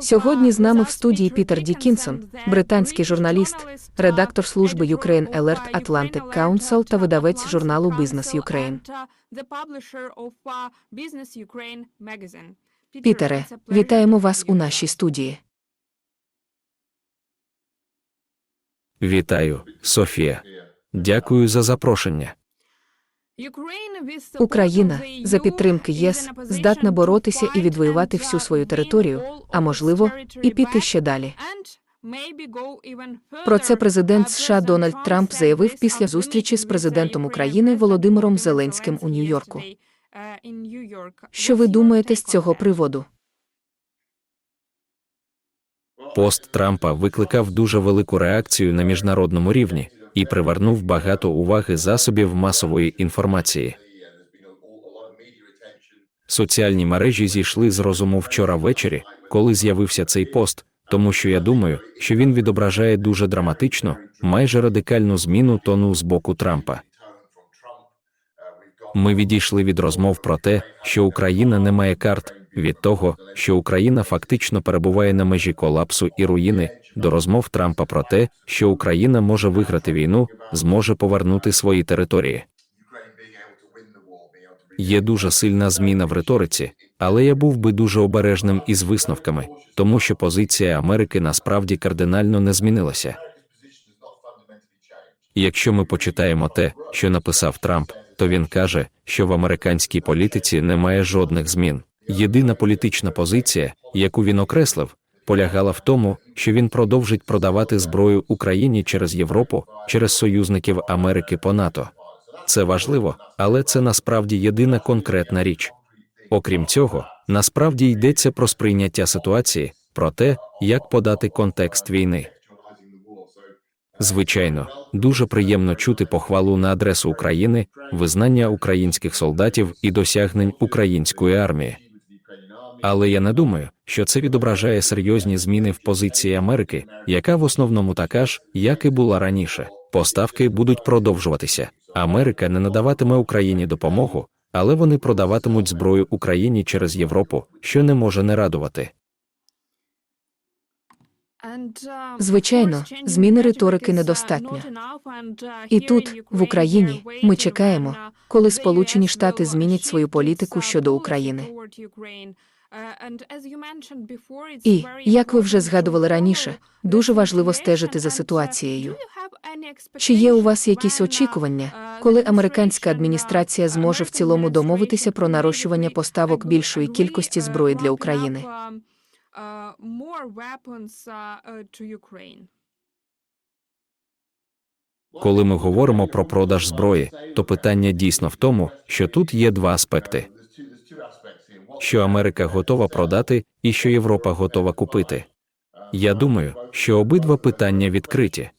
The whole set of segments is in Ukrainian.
Сьогодні з нами в студії Пітер Дікінсон, британський журналіст, редактор служби Ukraine Alert Atlantic Council та видавець журналу Business Ukraine. Пітере, вітаємо вас у нашій студії. Вітаю, Софія. Дякую за запрошення. Україна за підтримки ЄС здатна боротися і відвоювати всю свою територію, а можливо, і піти ще далі. Про це президент США Дональд Трамп заявив після зустрічі з президентом України Володимиром Зеленським у Нью-Йорку. Що ви думаєте з цього приводу? Пост Трампа викликав дуже велику реакцію на міжнародному рівні і привернув багато уваги засобів масової інформації. Соціальні мережі зійшли з розуму вчора ввечері, коли з'явився цей пост, тому що я думаю, що він відображає дуже драматичну, майже радикальну зміну тону з боку Трампа. Ми відійшли від розмов про те, що Україна не має карт, від того, що Україна фактично перебуває на межі колапсу і руїни, до розмов Трампа про те, що Україна може виграти війну, зможе повернути свої території. Є дуже сильна зміна в риториці, але я був би дуже обережним із висновками, тому що позиція Америки насправді кардинально не змінилася. Якщо ми почитаємо те, що написав Трамп, то він каже, що в американській політиці немає жодних змін. Єдина політична позиція, яку він окреслив, полягала в тому, що він продовжить продавати зброю Україні через Європу, через союзників Америки по НАТО. Це важливо, але це насправді єдина конкретна річ. Окрім цього, насправді йдеться про сприйняття ситуації, про те, як подати контекст війни. Звичайно, дуже приємно чути похвалу на адресу України, визнання українських солдатів і досягнень української армії. Але я не думаю, що це відображає серйозні зміни в позиції Америки, яка в основному така ж, як і була раніше. Поставки будуть продовжуватися. Америка не надаватиме Україні допомогу, але вони продаватимуть зброю Україні через Європу, що не може не радувати. Звичайно, зміни риторики недостатньо. І тут, в Україні, ми чекаємо, коли Сполучені Штати змінять свою політику щодо України. І, як ви вже згадували раніше, дуже важливо стежити за ситуацією. Чи є у вас якісь очікування, коли американська адміністрація зможе в цілому домовитися про нарощування поставок більшої кількості зброї для України? Коли ми говоримо про продаж зброї, то питання дійсно в тому, що тут є два аспекти: що Америка готова продати і що Європа готова купити. Я думаю, що обидва питання відкриті.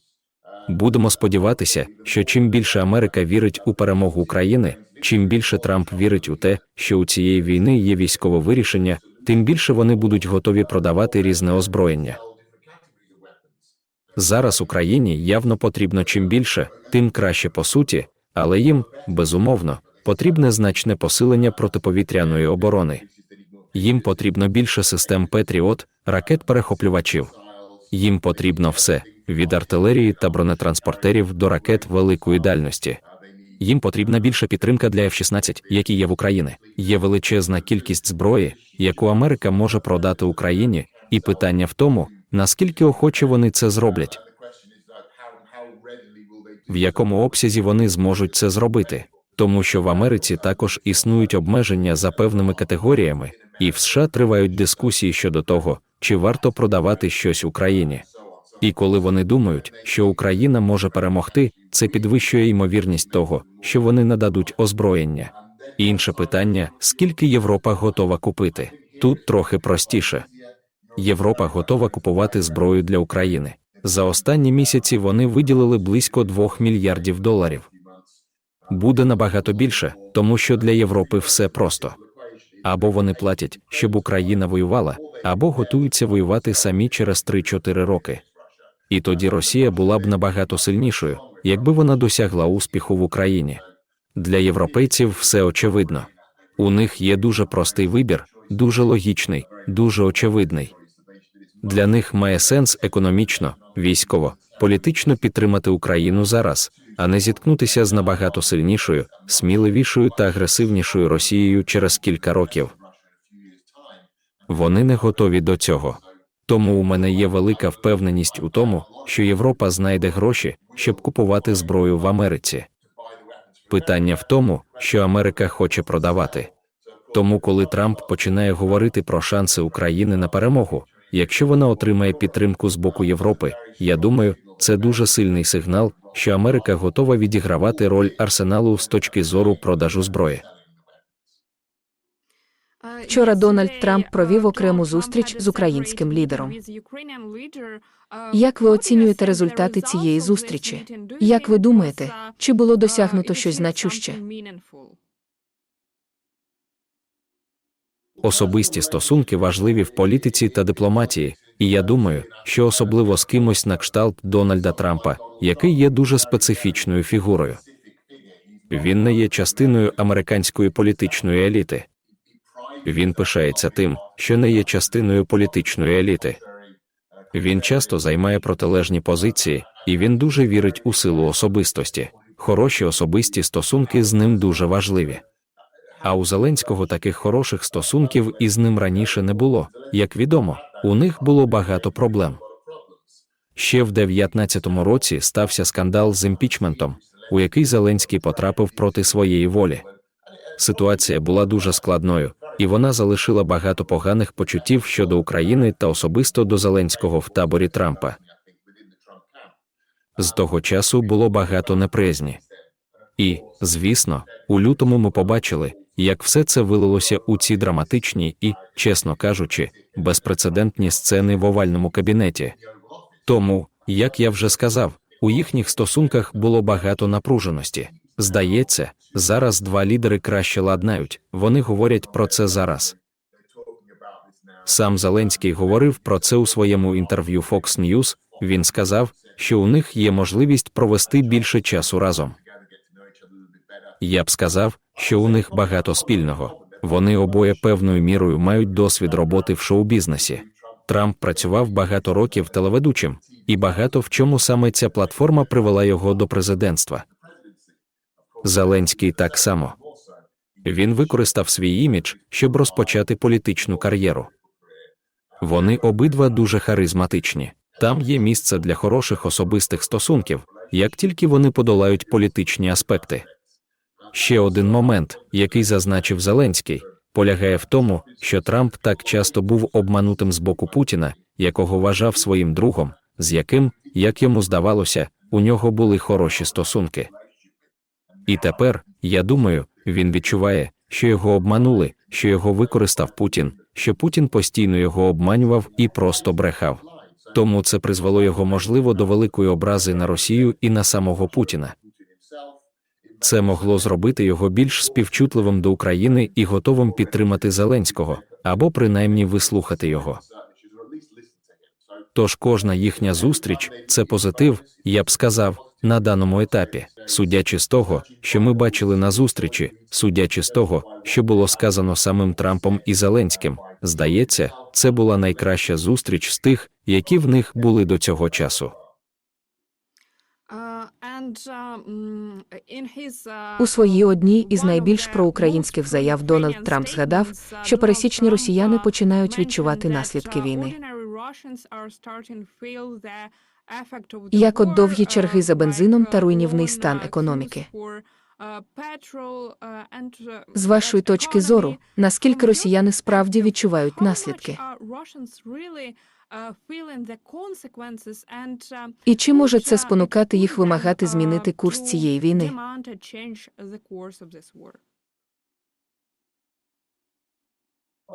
Будемо сподіватися, що чим більше Америка вірить у перемогу України, чим більше Трамп вірить у те, що у цієї війни є військове вирішення, тим більше вони будуть готові продавати різне озброєння. Зараз Україні явно потрібно чим більше, тим краще по суті, але їм, безумовно, потрібне значне посилення протиповітряної оборони. Їм потрібно більше систем Петріот, ракет-перехоплювачів. Їм потрібно все від артилерії та бронетранспортерів до ракет великої дальності. Їм потрібна більша підтримка для F-16, які є в Україні. Є величезна кількість зброї, яку Америка може продати Україні, і питання в тому, наскільки охоче вони це зроблять, в якому обсязі вони зможуть це зробити. Тому що в Америці також існують обмеження за певними категоріями, і в США тривають дискусії щодо того, чи варто продавати щось Україні. І коли вони думають, що Україна може перемогти, це підвищує ймовірність того, що вони нададуть озброєння. Інше питання: скільки Європа готова купити? Тут трохи простіше. Європа готова купувати зброю для України. За останні місяці вони виділили близько 2 мільярдів доларів. Буде набагато більше, тому що для Європи все просто. Або вони платять, щоб Україна воювала, або готуються воювати самі через 3-4 роки. І тоді Росія була б набагато сильнішою, якби вона досягла успіху в Україні. Для європейців все очевидно. У них є дуже простий вибір, дуже логічний, дуже очевидний. Для них має сенс економічно, військово, політично підтримати Україну зараз, а не зіткнутися з набагато сильнішою, сміливішою та агресивнішою Росією через кілька років. Вони не готові до цього. Тому у мене є велика впевненість у тому, що Європа знайде гроші, щоб купувати зброю в Америці. Питання в тому, що Америка хоче продавати. Тому, коли Трамп починає говорити про шанси України на перемогу, якщо вона отримає підтримку з боку Європи, я думаю, це дуже сильний сигнал, що Америка готова відігравати роль арсеналу з точки зору продажу зброї. Вчора Дональд Трамп провів окрему зустріч з українським лідером. Як ви оцінюєте результати цієї зустрічі? Як ви думаєте, чи було досягнуто щось значуще? Особисті стосунки важливі в політиці та дипломатії, і я думаю, що особливо з кимось на кшталт Дональда Трампа, який є дуже специфічною фігурою. Він не є частиною американської політичної еліти. Він пишається тим, що не є частиною політичної еліти. Він часто займає протилежні позиції, і він дуже вірить у силу особистості. Хороші особисті стосунки з ним дуже важливі. А у Зеленського таких хороших стосунків із ним раніше не було. Як відомо, у них було багато проблем. Ще в 19-му році стався скандал з імпічментом, у який Зеленський потрапив проти своєї волі. Ситуація була дуже складною, і вона залишила багато поганих почуттів щодо України та особисто до Зеленського в таборі Трампа. З того часу було багато неприязні. І, звісно, у лютому ми побачили, як все це вилилося у ці драматичні і, чесно кажучи, безпрецедентні сцени в овальному кабінеті. Тому, як я вже сказав, у їхніх стосунках було багато напруженості. Здається, зараз два лідери краще ладнають, вони говорять про це зараз. Сам Зеленський говорив про це у своєму інтерв'ю Fox News. Він сказав, що у них є можливість провести більше часу разом. Я б сказав, що у них багато спільного. Вони обоє певною мірою мають досвід роботи в шоу-бізнесі. Трамп працював багато років телеведучим, і багато в чому саме ця платформа привела його до президентства. Зеленський так само. Він використав свій імідж, щоб розпочати політичну кар'єру. Вони обидва дуже харизматичні. Там є місце для хороших особистих стосунків, як тільки вони подолають політичні аспекти. Ще один момент, який зазначив Зеленський, полягає в тому, що Трамп так часто був обманутим з боку Путіна, якого вважав своїм другом, з яким, як йому здавалося, у нього були хороші стосунки. І тепер, я думаю, він відчуває, що його обманули, що його використав Путін, що Путін постійно його обманював і просто брехав. Тому це призвело його можливо до великої образи на Росію і на самого Путіна. Це могло зробити його більш співчутливим до України і готовим підтримати Зеленського або принаймні вислухати його. Тож кожна їхня зустріч це позитив, я б сказав, на даному етапі, судячи з того, що ми бачили на зустрічі, судячи з того, що було сказано самим Трампом і Зеленським, здається, це була найкраща зустріч з тих, які в них були до цього часу. У своїй одній із найбільш проукраїнських заяв Дональд Трамп згадав, що пересічні росіяни починають відчувати наслідки війни. Як от довгі черги за бензином та руйнівний стан економіки. З вашої точки зору, наскільки росіяни справді відчувають наслідки? І чи може це спонукати їх вимагати змінити курс цієї війни?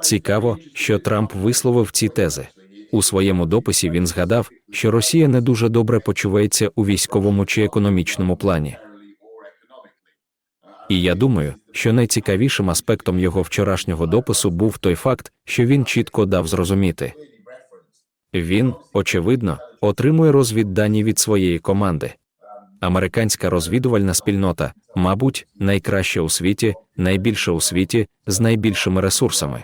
Цікаво, що Трамп висловив ці тези. У своєму дописі він згадав, що Росія не дуже добре почувається у військовому чи економічному плані. І я думаю, що найцікавішим аспектом його вчорашнього допису був той факт, що він чітко дав зрозуміти. Він, очевидно, отримує розвіддані від своєї команди. Американська розвідувальна спільнота, мабуть, найкраща у світі, найбільша у світі, з найбільшими ресурсами.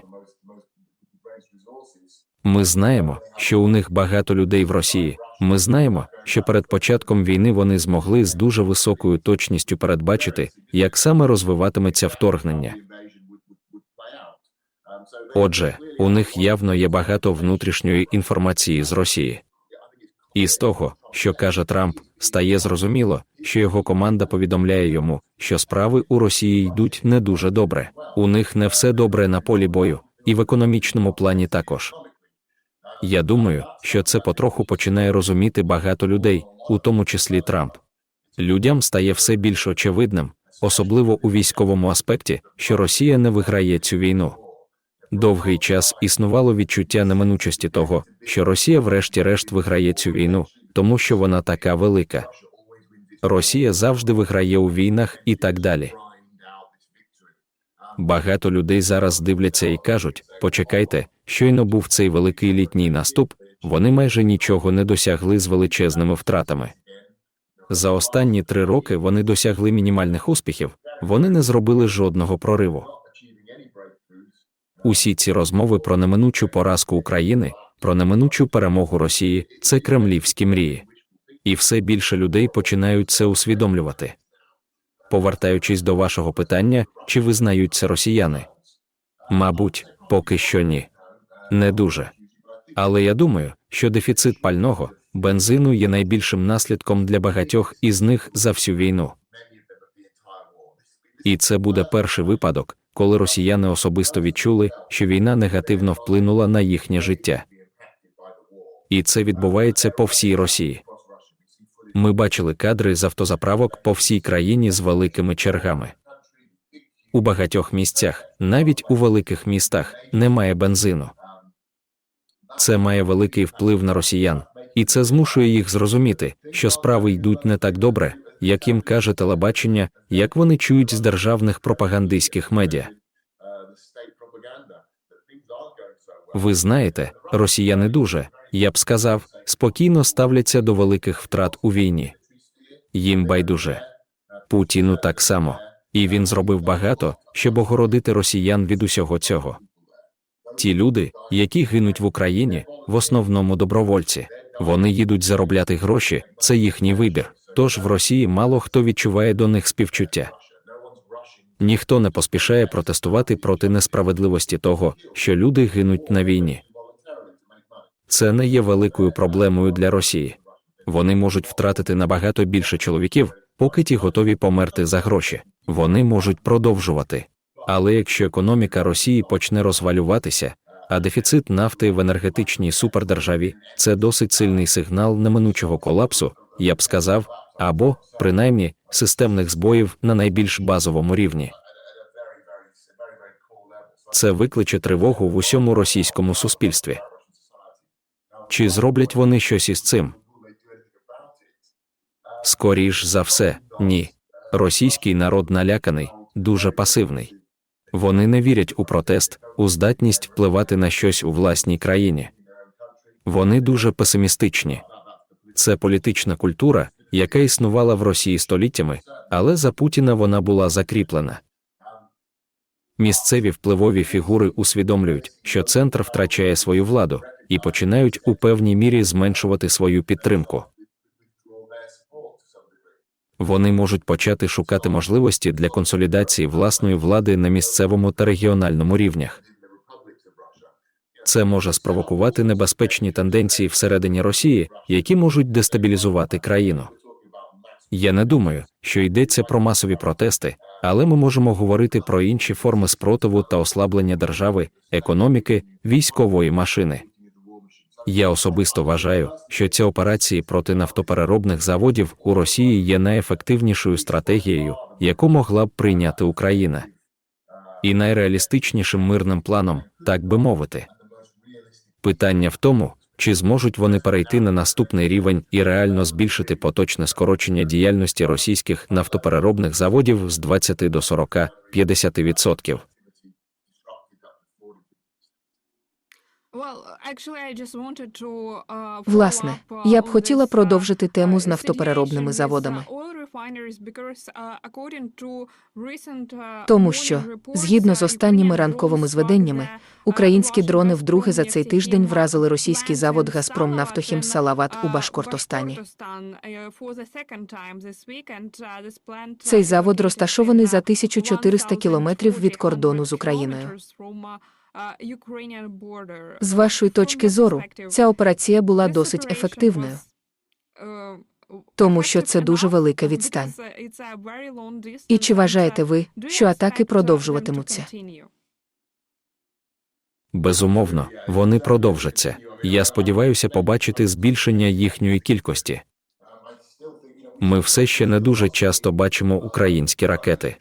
Ми знаємо, що у них багато людей в Росії. Ми знаємо, що перед початком війни вони змогли з дуже високою точністю передбачити, як саме розвиватиметься вторгнення. Отже, у них явно є багато внутрішньої інформації з Росії. І з того, що каже Трамп, стає зрозуміло, що його команда повідомляє йому, що справи у Росії йдуть не дуже добре. У них не все добре на полі бою, і в економічному плані також. Я думаю, що це потроху починає розуміти багато людей, у тому числі Трамп. Людям стає все більш очевидним, особливо у військовому аспекті, що Росія не виграє цю війну. Довгий час існувало відчуття неминучості того, що Росія врешті-решт виграє цю війну, тому що вона така велика. Росія завжди виграє у війнах і так далі. Багато людей зараз дивляться і кажуть: почекайте, щойно був цей великий літній наступ, вони майже нічого не досягли з величезними втратами. За останні три роки вони досягли мінімальних успіхів, вони не зробили жодного прориву. Усі ці розмови про неминучу поразку України, про неминучу перемогу Росії це кремлівські мрії. І все більше людей починають це усвідомлювати. Повертаючись до вашого питання, чи визнаються росіяни? Мабуть, поки що ні. Не дуже. Але я думаю, що дефіцит пального, бензину є найбільшим наслідком для багатьох із них за всю війну. І це буде перший випадок, коли росіяни особисто відчули, що війна негативно вплинула на їхнє життя. І це відбувається по всій Росії. Ми бачили кадри з автозаправок по всій країні з великими чергами. У багатьох місцях, навіть у великих містах, немає бензину. Це має великий вплив на росіян, і це змушує їх зрозуміти, що справи йдуть не так добре, як їм каже телебачення, як вони чують з державних пропагандистських медіа. Ви знаєте, росіяни дуже, я б сказав, спокійно ставляться до великих втрат у війні. Їм байдуже. Путіну так само, і він зробив багато, щоб огородити росіян від усього цього. Ті люди, які гинуть в Україні, в основному добровольці, вони їдуть заробляти гроші, це їхній вибір. Тож в Росії мало хто відчуває до них співчуття. Ніхто не поспішає протестувати проти несправедливості того, що люди гинуть на війні. Це не є великою проблемою для Росії. Вони можуть втратити набагато більше чоловіків, поки ті готові померти за гроші. Вони можуть продовжувати. Але якщо економіка Росії почне розвалюватися, а дефіцит нафти в енергетичній супердержаві це досить сильний сигнал неминучого колапсу, я б сказав, або, принаймні, системних збоїв на найбільш базовому рівні. Це викличе тривогу в усьому російському суспільстві. Чи зроблять вони щось із цим? Скоріш за все, ні. Російський народ наляканий, дуже пасивний. Вони не вірять у протест, у здатність впливати на щось у власній країні. Вони дуже песимістичні. Це політична культура, яка існувала в Росії століттями, але за Путіна вона була закріплена. Місцеві впливові фігури усвідомлюють, що центр втрачає свою владу і починають у певній мірі зменшувати свою підтримку. Вони можуть почати шукати можливості для консолідації власної влади на місцевому та регіональному рівнях. Це може спровокувати небезпечні тенденції всередині Росії, які можуть дестабілізувати країну. Я не думаю, що йдеться про масові протести, але ми можемо говорити про інші форми спротиву та ослаблення держави, економіки, військової машини. Я особисто вважаю, що ці операції проти нафтопереробних заводів у Росії є найефективнішою стратегією, яку могла б прийняти Україна, і найреалістичнішим мирним планом, так би мовити. Питання в тому, чи зможуть вони перейти на наступний рівень і реально збільшити поточне скорочення діяльності російських нафтопереробних заводів з 20 до 40-50%. Власне, я б хотіла продовжити тему з нафтопереробними заводами. Тому що, згідно з останніми ранковими зведеннями, українські дрони вдруге за цей тиждень вразили російський завод Газпром Нафтохім Салават у Башкортостані. Цей завод розташований за 1400 кілометрів від кордону з Україною. З вашої точки зору, ця операція була досить ефективною, тому що це дуже велика відстань. І чи вважаєте ви, що атаки продовжуватимуться? Безумовно, вони продовжаться. Я сподіваюся побачити збільшення їхньої кількості. Ми все ще не дуже часто бачимо українські ракети.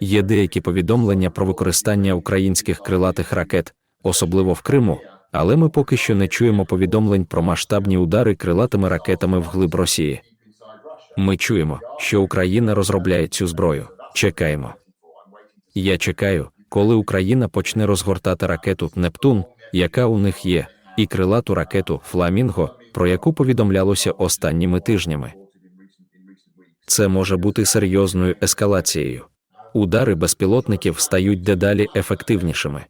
Є деякі повідомлення про використання українських крилатих ракет, особливо в Криму, але ми поки що не чуємо повідомлень про масштабні удари крилатими ракетами вглиб Росії. Ми чуємо, що Україна розробляє цю зброю. Чекаємо. Я чекаю, коли Україна почне розгортати ракету Нептун, яка у них є, і крилату ракету Фламінго, про яку повідомлялося останніми тижнями. Це може бути серйозною ескалацією. Удари безпілотників стають дедалі ефективнішими.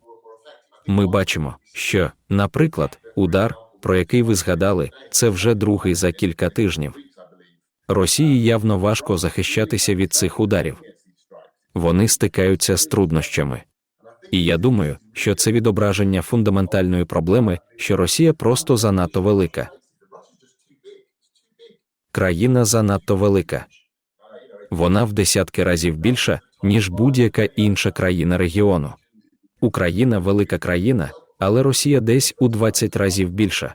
Ми бачимо, що, наприклад, удар, про який ви згадали, це вже другий за кілька тижнів. Росії явно важко захищатися від цих ударів. Вони стикаються з труднощами. І я думаю, що це відображення фундаментальної проблеми, що Росія просто занадто велика. Країна занадто велика. Вона в десятки разів більша, ніж будь-яка інша країна регіону. Україна велика країна, але Росія десь у 20 разів більша.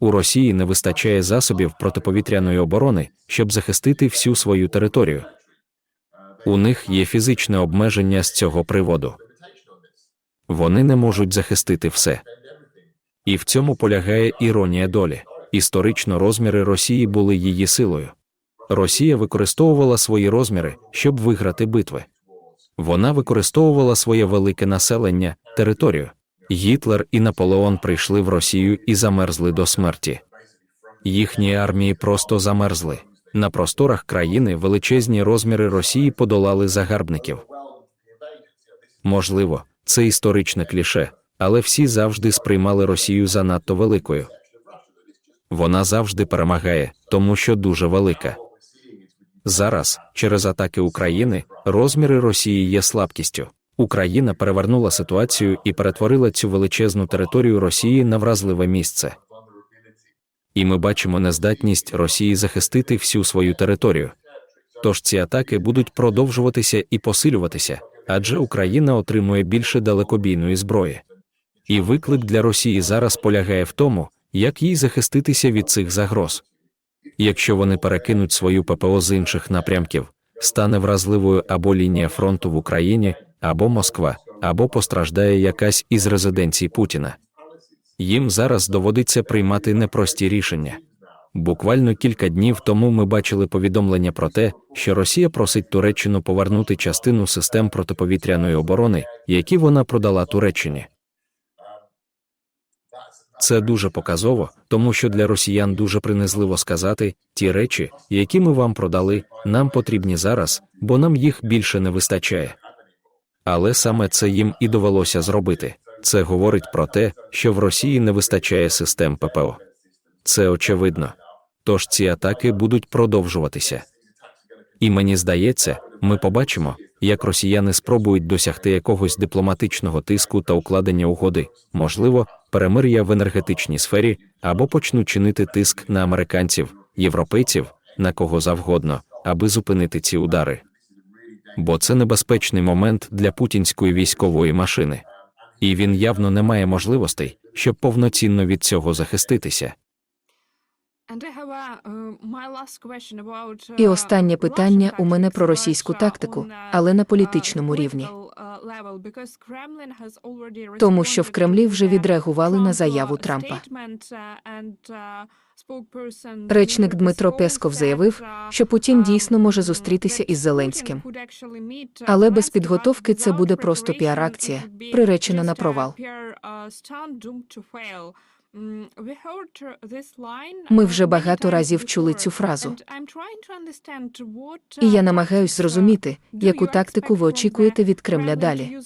У Росії не вистачає засобів протиповітряної оборони, щоб захистити всю свою територію. У них є фізичне обмеження з цього приводу. Вони не можуть захистити все. І в цьому полягає іронія долі. Історично розміри Росії були її силою. Росія використовувала свої розміри, щоб виграти битви. Вона використовувала своє велике населення, територію. Гітлер і Наполеон прийшли в Росію і замерзли до смерті. Їхні армії просто замерзли. На просторах країни величезні розміри Росії подолали загарбників. Можливо, це історичне кліше, але всі завжди сприймали Росію занадто великою. Вона завжди перемагає, тому що дуже велика. Зараз, через атаки України, розміри Росії є слабкістю. Україна перевернула ситуацію і перетворила цю величезну територію Росії на вразливе місце. І ми бачимо нездатність Росії захистити всю свою територію. Тож ці атаки будуть продовжуватися і посилюватися, адже Україна отримує більше далекобійної зброї. І виклик для Росії зараз полягає в тому, як їй захиститися від цих загроз. Якщо вони перекинуть свою ППО з інших напрямків, стане вразливою або лінія фронту в Україні, або Москва, або постраждає якась із резиденцій Путіна. Їм зараз доводиться приймати непрості рішення. Буквально кілька днів тому ми бачили повідомлення про те, що Росія просить Туреччину повернути частину систем протиповітряної оборони, які вона продала Туреччині. Це дуже показово, тому що для росіян дуже принизливо сказати ті речі, які ми вам продали, нам потрібні зараз, бо нам їх більше не вистачає. Але саме це їм і довелося зробити. Це говорить про те, що в Росії не вистачає систем ППО. Це очевидно. Тож ці атаки будуть продовжуватися. І мені здається, ми побачимо, як росіяни спробують досягти якогось дипломатичного тиску та укладення угоди, можливо, перемир'я в енергетичній сфері, або почнуть чинити тиск на американців, європейців, на кого завгодно, аби зупинити ці удари. Бо це небезпечний момент для путінської військової машини, і він явно не має можливостей, щоб повноцінно від цього захиститися. І останнє питання у мене про російську тактику, але на політичному рівні. Тому що в Кремлі вже відреагували на заяву Трампа. Речник Дмитро Песков заявив, що Путін дійсно може зустрітися із Зеленським. Але без підготовки це буде просто піар-акція, приречена на провал. Ми вже багато разів чули цю фразу. І я намагаюсь зрозуміти, яку тактику ви очікуєте від Кремля далі.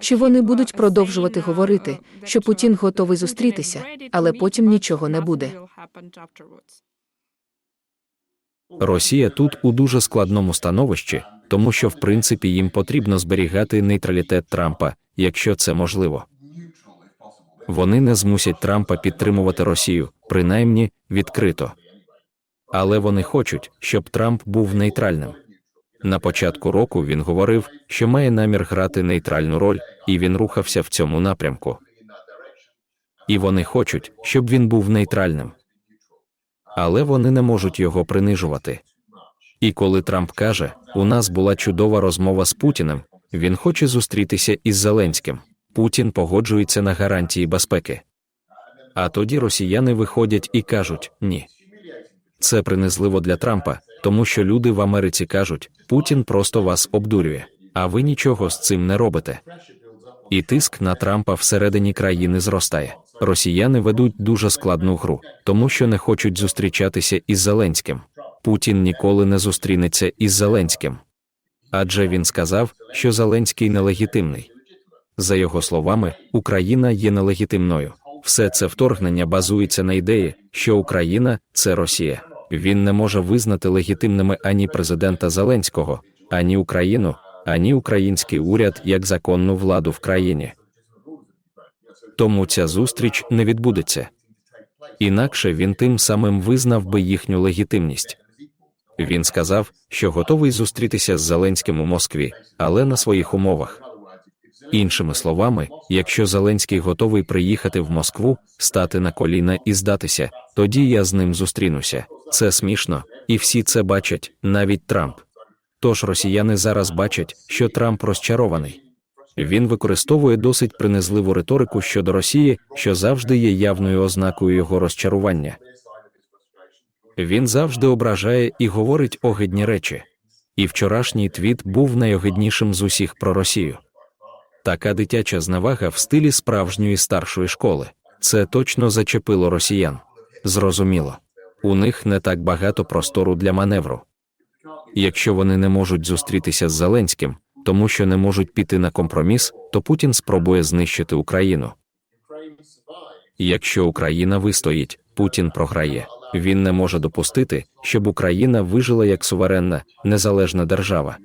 Чи вони будуть продовжувати говорити, що Путін готовий зустрітися, але потім нічого не буде? Росія тут у дуже складному становищі, тому що в принципі їм потрібно зберігати нейтралітет Трампа, якщо це можливо. Вони не змусять Трампа підтримувати Росію, принаймні відкрито. Але вони хочуть, щоб Трамп був нейтральним. На початку року він говорив, що має намір грати нейтральну роль, і він рухався в цьому напрямку. І вони хочуть, щоб він був нейтральним. Але вони не можуть його принижувати. І коли Трамп каже, у нас була чудова розмова з Путіним, він хоче зустрітися із Зеленським. Путін погоджується на гарантії безпеки. А тоді росіяни виходять і кажуть ні. Це принизливо для Трампа, тому що люди в Америці кажуть, Путін просто вас обдурює, а ви нічого з цим не робите. І тиск на Трампа всередині країни зростає. Росіяни ведуть дуже складну гру, тому що не хочуть зустрічатися із Зеленським. Путін ніколи не зустрінеться із Зеленським. Адже він сказав, що Зеленський нелегітимний. За його словами, Україна є нелегітимною. Все це вторгнення базується на ідеї, що Україна це Росія. Він не може визнати легітимними ані президента Зеленського, ані Україну, ані український уряд як законну владу в країні. Тому ця зустріч не відбудеться. Інакше він тим самим визнав би їхню легітимність. Він сказав, що готовий зустрітися з Зеленським у Москві, але на своїх умовах. Іншими словами, якщо Зеленський готовий приїхати в Москву, стати на коліна і здатися, тоді я з ним зустрінуся. Це смішно, і всі це бачать, навіть Трамп. Тож росіяни зараз бачать, що Трамп розчарований. Він використовує досить принизливу риторику щодо Росії, що завжди є явною ознакою його розчарування. Він завжди ображає і говорить огидні речі. І вчорашній твіт був найогиднішим з усіх про Росію. Така дитяча зневага в стилі справжньої старшої школи. Це точно зачепило росіян. Зрозуміло, у них не так багато простору для маневру. Якщо вони не можуть зустрітися з Зеленським, тому що не можуть піти на компроміс, то Путін спробує знищити Україну. Якщо Україна вистоїть, Путін програє. Він не може допустити, щоб Україна вижила як суверенна, незалежна держава.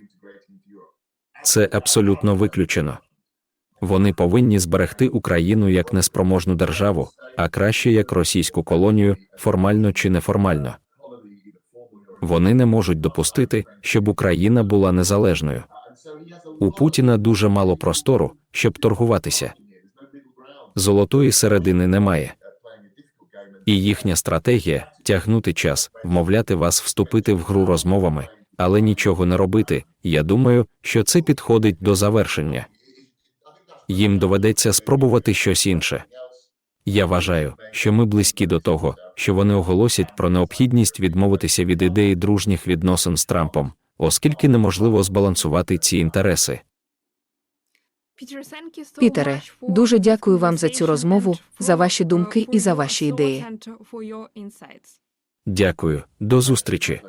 Це абсолютно виключено. Вони повинні зберегти Україну як неспроможну державу, а краще як російську колонію, формально чи неформально. Вони не можуть допустити, щоб Україна була незалежною. У Путіна дуже мало простору, щоб торгуватися. Золотої середини немає. І їхня стратегія тягнути час, вмовляти вас вступити в гру розмовами, але нічого не робити. Я думаю, що це підходить до завершення. Їм доведеться спробувати щось інше. Я вважаю, що ми близькі до того, що вони оголосять про необхідність відмовитися від ідеї дружніх відносин з Трампом, оскільки неможливо збалансувати ці інтереси. Пітере, дуже дякую вам за цю розмову, за ваші думки і за ваші ідеї. Дякую, до зустрічі.